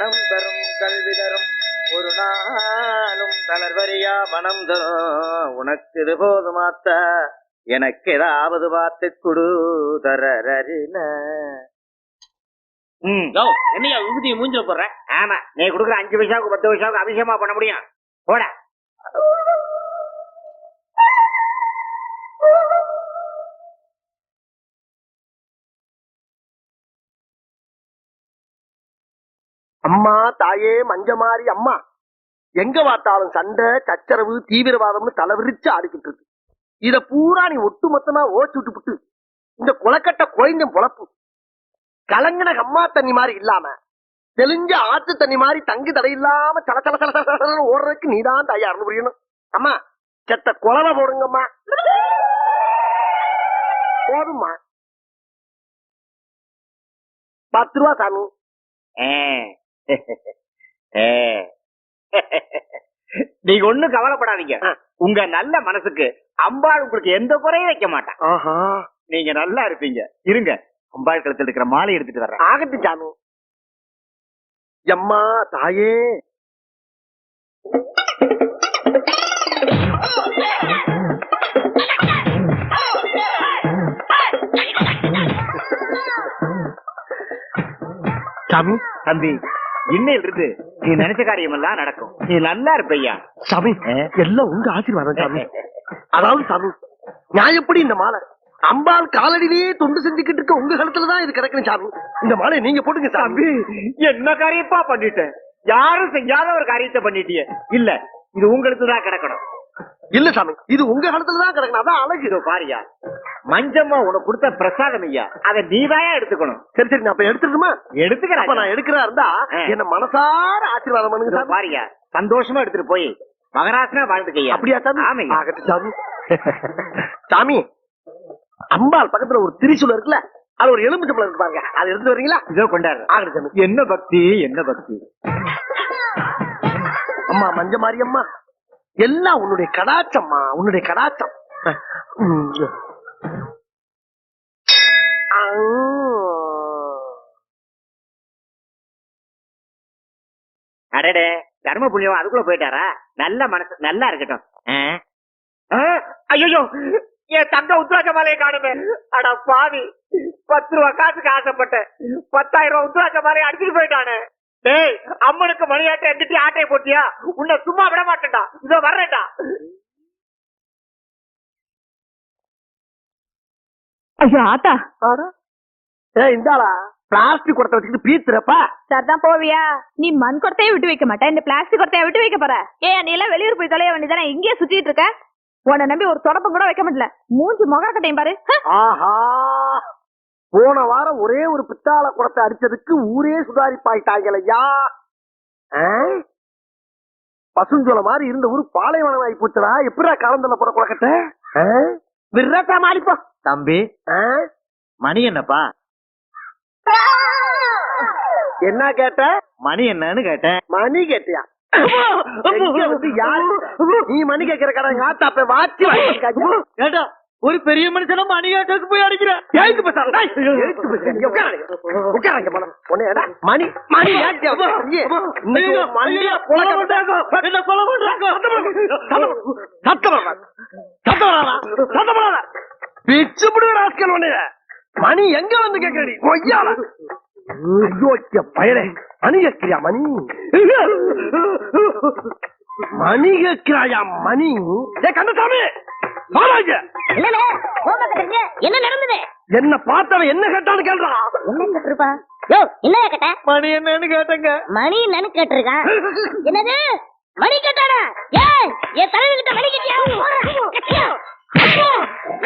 மனம் தரும் கல்வி தரும் ஒரு நாளும் தளர்வறியா மனம் தரும் உனக்கு இது போதுமாத்த எனக்கு ஏதாவது பார்த்து குடு தரரின என்னையா விபூதியை மூஞ்சில போடுற? ஆமா நீ கொடுக்குற அஞ்சு பைசாவுக்கு பத்து பைசாவுக்கு அபிஷேகமா பண்ண முடியும். போட. அம்மா தாயே மஞ்ச மாறி அம்மா. எங்க பார்த்தாலும் சண்டை சச்சரவு தீவிரவாதம்னு தலைவிரிச்சு ஆடிக்கிட்டு இருக்கு. இத பூரா நீ ஒட்டு மொத்தமா ஓச்சு விட்டு புட்டு. இந்த குளக்கட்ட குழந்தையும் பொழப்பு. கலங்கின கம்மா தண்ணி மாதிரி இல்லாம தெளிஞ்ச ஆத்து தண்ணி மாதிரி தங்கு தடை இல்லாம சல சல சல சல ஓடுறதுக்கு நீதான் தயார்னு புரியணும். அம்மா செத்த குழவை போடுங்கம்மா. போதும்மா. பத்து ரூபா சாமி. நீங்க ஒண்ணும் கவலைப்படாதீங்க. உங்க நல்ல மனசுக்கு அம்பாள் உங்களுக்கு எந்த குறையும் வைக்க மாட்டான் ஆஹா. நீங்க நல்லா இருப்பீங்க. இருங்க. அம்பாள் கழுத்துல இருக்கிற மாலை எடுத்துட்டு வர்றேன். ஆகட்டும் சாமி எம்மா தாயே. சாமி தம்பி. இன்னையில இருந்து நீ நினைச்ச காரியம் எல்லாம் நடக்கும். நீ நல்லா இருப்பையா? சாமி எல்லாம் உங்க ஆசீர்வாதம் சாமி. அதாவது சாமி நான் எப்படி இந்த மாலை அம்பாள் காலடியிலேயே தொண்டு செஞ்சுக்கிட்டு இருக்க உங்க கழுத்துல தான் இது கிடக்குது சாமி. இந்த மாலை நீங்க போட்டுங்க சாமி. என்ன காரியப்பா பண்ணிட்டேன் யாரும் செய்யாத ஒரு காரியத்தை பண்ணிட்டியே. இல்ல இது உங்களுக்கு தான் கிடக்கணும். இல்ல சாமி இது உங்க கழுத்துல தான் கிடக்கணும் அதான் அழகு. பாரியா மஞ்சம்மா உனக்கு கொடுத்த பிரசாதம் ஐயா. அதை நீதாயா எடுத்துக்கணும். சரி சரி நான் அப்ப அப்ப எடுத்துக்கிறேன். நான் எடுக்கிறா இருந்தா. என்ன மனசார ஆசீர்வாதம் பண்ணுங்க பாரியா சந்தோஷமா எடுத்துட்டு போய் மகராசனா வாழ்ந்துக்கையா அப்படியா சாமி? சாமி. சாமி அம்பாள் பக்கத்துல ஒரு திரிசூலம் இருக்குல்ல அது ஒரு எலும்பு சம்பளம் இருக்கு பாருங்க. அதை எடுத்து வரீங்களா? இதோ கொண்டாடுறேன். என்ன பக்தி என்ன பக்தி? அம்மா மஞ்ச மாரியம்மா. எல்லாம் உன்னுடைய கடாச்சம்மா உன்னுடைய கடாச்சம். அடடே தர்ம புண்ணியம் அதுக்குள்ள போயிட்டாரா? நல்ல மனசு நல்லா இருக்கட்டும். ஐயோ என் தங்க உத்ராஜ மாலையை காணுமே. அடா பாவி பத்து ரூபா காசுக்கு ஆசைப்பட்டேன். பத்தாயிரம் ரூபாய் உத்ராஜ மாலையை அடிச்சுட்டு போயிட்டானே. டேய் அம்மனுக்கு மணியாட்டை எந்திட்டு ஆட்டையை போட்டியா? உன்னை சும்மா விட மாட்டேன்டா. இதோ வர்றேன்டா. ஐயோ ஆத்தா. ஏய் இந்தாளா பிளாஸ்டிக் குடத்தை வச்சுக்கிட்டு பீத்துறப்பா. சரிதான் போவியா? நீ மண் குடத்தையே விட்டு வைக்க மாட்டேன் இந்த பிளாஸ்டிக் குடத்தைய விட்டு வைக்க போற? ஏ நீ எல்லாம் வெளியூர் போய் தொலைய வேண்டியதானே? இங்கேயே சுத்திட்டு இருக்க. உன்னை நம்பி ஒரு தொடப்பம் கூட வைக்க முடியல. மூஞ்சி முகர கட்டையும் பாரு! ஆஹா. போன வாரம் ஒரே ஒரு பித்தாள குடத்தை அடிச்சதுக்கு ஊரே சுதாரிப்பாயிட்டாங்களையா பசுஞ்சோல மாதிரி இருந்த ஊர் பாலைவனம் ஆகி போச்சுடா. எப்படா கலந்தல போற குளக்கட்ட? விரட்டா மாறிப்போ தம்பி மணி என்னப்பா? என்ன கேட்ட? மணி என்னன்னு கேட்டேன். மணி கேட்டியா? நீ மணி கேட்கிற கடை எங்க ஆத்தா அப்ப வாச்சி கேட்டா ஒரு பெரிய மனுஷன மணி கேட்டதுக்கு போய் அடிக்கிற. எழுத்து ஏடா, மணி மணி சத்தம்? சத்தம்? பிச்சு புடுங்க ராஸ்கல் உன்னைய. மணி எங்க வந்து கேட்கறடி கொய்யால ஐயோ பயலே. மணி கேட்கிறியா மணி? மணி கேட்கிறாயா மணி? ஏ என்ன நடந்தது? என்ன பார்த்தவன் என்ன கேட்டான்னு கேள்றான் என்ன கேட்டிருப்பா? யோ என்ன கேட்ட? மணி என்னன்னு கேட்டங்க. மணி என்னன்னு கேட்டிருக்கான் என்னது? மணி கேட்டானா? ஏ என் தலைவி கிட்ட மணி கேட்டியா? கட்டியா?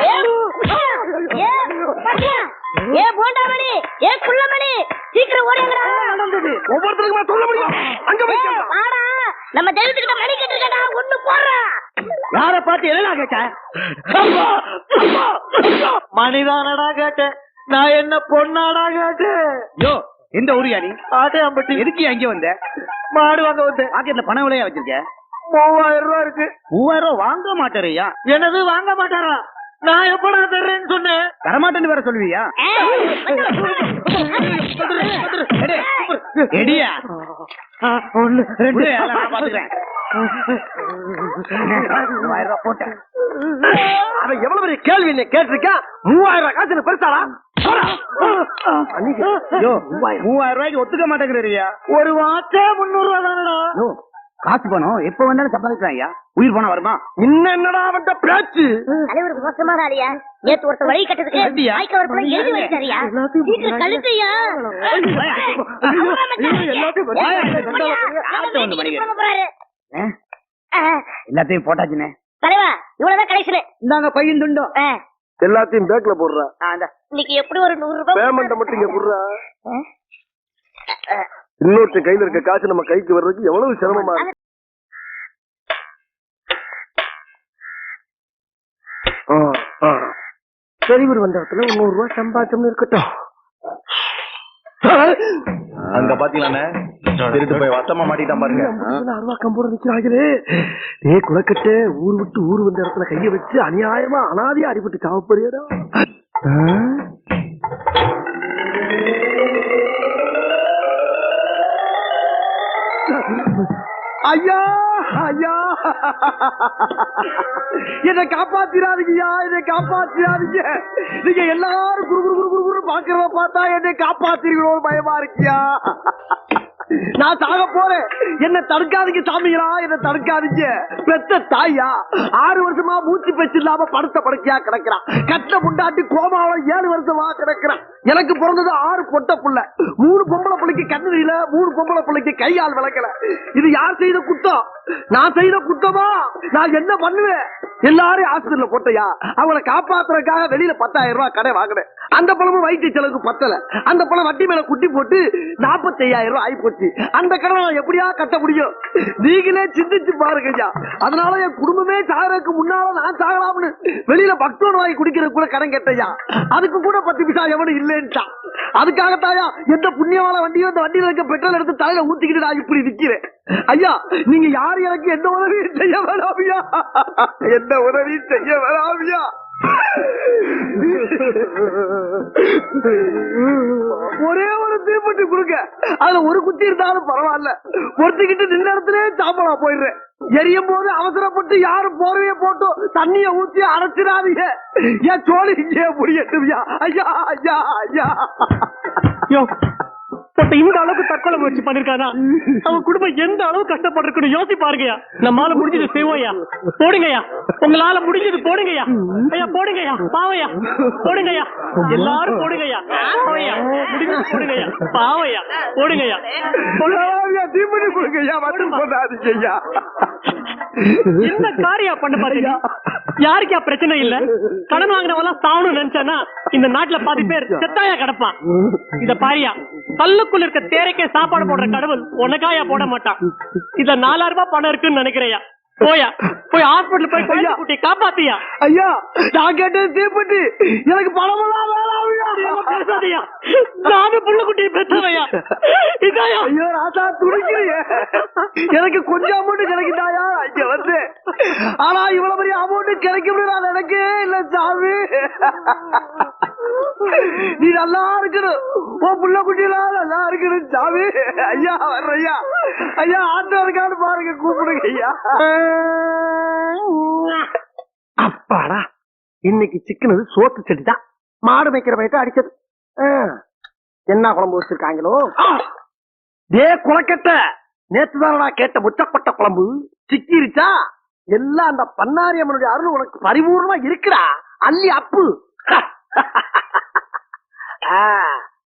ஏ, ஏ, பாத்தியா? ஏ போண்டா மணி ஏ குள்ள மணி சீக்கிரம் ஓடுங்கடா நடந்தது? ஒவ்வொருத்தருக்குமா சொல்ல முடியும்? அங்க போய் நம்ம தெய்வத்துக்கிட்ட மணி கேட்டிருக்கடா ஒண்ணு போடுறா. யார பார்த்து என்ன கேட்ட? மணிதானடா கேட்டேன் நான் என்ன பொண்ணாடா கேட்டேன் யோ எந்த ஊரியா நீ? ஆட்டையாம்பட்டி. எதுக்கு அங்கே வந்த? மாடு வாங்க வந்தேன். பாக்கெட்ல பணம் விலையா வச்சிருக்க? மூவாயிரம் ரூபாய் இருக்கு. மூவாயிரம் ரூபாய் வாங்க மாட்டேறியா? என்னது வாங்க மாட்டாரா? நான் எப்படா தர்றேன்னு சொன்னேன். தரமாட்டேன்னு வேற சொல்லுவியா? எடு. எடியா? அதெல்லாம் நான் பாத்துக்கிறேன். மூவாயிரம் ரூபாய் போட்டேன். அவன் எவ்வளவு பெரிய கேள்வி என்ன கேட்டிருக்கான் மூவாயிரம் ரூபாய் காசு பெருசாடா மூவாயிரம். ரூபாய்க்கு ஒத்துக்க மாட்டேங்கிறீயா ஒரு வாச்சே முன்னூறு ரூபா தானடா. காசு பணம். எப்ப வேணாலும் சம்பாதிக்கலாம் ஐயா. உயிர் பணம் வருமா? இன்னும் என்னடா அவன்கிட்ட பேச்சு? தலைவருக்கு மோசமான ஆளியா? நேத்து ஒருத்த வழி கட்டதுக்கு? வாய்க்க ஒரு பிள்ளை எழுதி வச்சாரியா சீக்கிரம் கழுத்தையா? ஆட்டோ எல்லாத்தையும் போட்டாச்சுனே தலைவா இவ்வளவுதான் கடைசியில. இந்தாங்க பையன் துண்டோம். எல்லாத்தையும் பேக்ல போடுறா இன்னைக்கு எப்படி ஒரு நூறு ரூபாய் பேமெண்ட் மட்டும் இங்க போடுறா ஆ? இன்னொருத்தன் கையில இருக்க காசு நம்ம கைக்கு வர்றதுக்கு எவ்வளவு சிரமமா இருக்கு. ஆ, ஆ. வெளியூர் வந்த இடத்துல ஒரு நூறு ரூபாய் சம்பாத்தியம்னு இருக்கட்டும். அங்க பாத்தீங்களாண்ணே? திருட்டு போய் வசமா மாட்டிட்டான் பாருங்க. அருவா கம்போட நிக்கிறாங்களே. ஏ குளக்கட்டு ஊர் விட்டு ஊர் வந்த இடத்துல கைய வச்சு அநியாயமா அனாதையா அடிபட்டு சாவப்பறியடா ஐயா ஐயா. என்னை காப்பாத்திராதீங்கய்யா என்னை காப்பாத்திராதீங்க. நீங்க எல்லாரும் குரு குரு குரு குரு குரு பாக்குறத பார்த்தா என்னை காப்பாத்திருக்கிறோம் பயமா இருக்கியா? நான் சாக போறேன். என்ன தடுக்காதீங்க சாமிங்களா என்ன தடுக்காதீங்க. பெத்த தாயா ஆறு வருஷமா மூச்சு பெச்சு இல்லாம படுத்த படுக்கையா கிடக்குறான். கட்ட முண்டாட்டி கோமாவில ஏழு வருஷமா கிடக்குறான். எனக்கு பிறந்தது ஆறு பொட்ட புள்ள. மூணு பொம்பளை பிள்ளைக்கு கண்ணு தெரியல மூணு பொம்பளை பிள்ளைக்கு கையால் விளக்கல. இது யார் செய்த குத்தம்? நான் செய்த குத்தமா? நான் என்ன பண்ணுவேன்? எல்லாரும் ஆஸ்பத்திரியில போட்டையா அவங்கள காப்பாத்துறதுக்காக வெளியில பத்தாயிரம் ரூபாய் கடை வாங்கினேன். அந்த பழமும் வைத்திய செலவுக்கு பத்தல. அந்த பழம் வட்டி மேல குட்டி போட்டு நாற்பத்தி ஐயாயிரம் ரூபாய் ஆகி போச்சு. அந்த கடனை எப்படியா கட்ட முடியும்? நீங்களே சிந்திச்சு பாருங்கய்யா அதனால என் குடும்பமே சாகறதுக்கு முன்னால நான் சாகலாம்னு வெளியில பக்தோன் வாங்கி குடிக்கிறது கூட கடன் கேட்டையா. அதுக்கு கூட பத்து பிசா எவனும் இல்லைன்ட்டான் அதுக்காகத்தாயா எந்த புண்ணியமான வண்டியோ அந்த வண்டியில இருக்க பெட்ரோல் எடுத்து தலையில ஊத்திக்கிட்டு நான் இப்படி நிக்கிறேன். ஐயா நீங்க யார் எனக்கு எந்த உதவியும் செய்ய வேணாமியா எந்த உதவியும் செய்ய வேணாமியா ஒரே ஒரு தீப்பட்டி குடுக்க அதுல ஒரு குத்தி இருந்தாலும் பரவாயில்ல. பொறுத்துக்கிட்டு நின்ன இடத்துல சாம்பலா போயிடுறேன் எரியும் போது அவசரப்பட்டு யாரும் போர்வைய போட்டு தண்ணிய ஊத்தி அடைச்சிடாதீங்க ஏன் சோழி இங்கே முடியட்டுவியா ஐயா ஐயா ஐயா. யோ ஒருத்தன் இந்த அளவுக்கு தற்கொலை முயற்சி பண்ணிருக்கானா? அவன் குடும்பம் எந்த அளவு கஷ்டப்பட்டிருக்குன்னு யோசி பாருங்கய்யா. நம்மால முடிஞ்சது செய்வோம்யா போடுங்கய்யா. உங்களால முடிஞ்சது போடுங்கய்யா. ஐயா போடுங்கய்யா. பாவையா போடுங்கய்யா. எல்லாரும் போடுங்கய்யா. பாவையா முடிஞ்சது போடுங்கய்யா. பாவையா போடுங்கய்யா. ஐயா, தீப்பெட்டி கொடுங்க ஐயா மட்டும் போதாதீங்க ஐயா என்ன காரியம் பண்ண பாத்தீங்க? யாருக்கா பிரச்சனை இல்ல? கடன் வாங்கினவெல்லாம் சாவணும்னு நினைச்சானா? இந்த நாட்டுல பாதி பேர் செத்தாயா கிடப்பான். இத பாரியா. கல்லுக்குள்ள இருக்க தேரைக்கே சாப்பாடு போடுற கடவுள் உனக்காயா போட மாட்டான். இதுல நாலாயிரம் ரூபாய் பணம் இருக்குன்னு நினைக்கிறையா? போயா போய் ஹாஸ்பிடல் போய் குழந்தை குட்டி காப்பாத்தியா? ஐயா நான் கேட்டது தீப்பெட்டி. எனக்கு பணமெல்லாம் வேணாம். பேசாதயா நானும் புள்ள குட்டியை பெற்றவையா? இதாயா? ஐயோ ராசா துடிக்கிறியே எனக்கு கொஞ்சம் அமௌண்ட் கிடைக்குதாயா? இங்க வந்து. ஆனா இவ்வளவு பெரிய அமௌண்ட் கிடைக்கும் நான் நினைக்கவே இல்ல சாமி. நீ நல்லா இருக்கணும். புள்ள குட்டிலாம் நல்லா இருக்கணும் சாமி. ஐயா வர்ற ஐயா. ஐயா ஆட்டோ இருக்கான்னு பாருங்க கூப்பிடுங்க ஐயா. அப்பாடா இன்னைக்கு சிக்கனது சோத்து செடி தான் மாடு மேய்க்கிற பயிட்டு அடிச்சது. என்ன குழம்பு வச்சிருக்காங்களோ? டே குளக்கட்ட. நேத்து தானடா கேட்ட முச்சப்பட்ட குழம்பு. சிக்கிருச்சா? எல்லாம் அந்த பன்னாரி அம்மனுடைய அருள் உனக்கு பரிபூர்ணமா இருக்கிறா அள்ளி அப்பு. ah,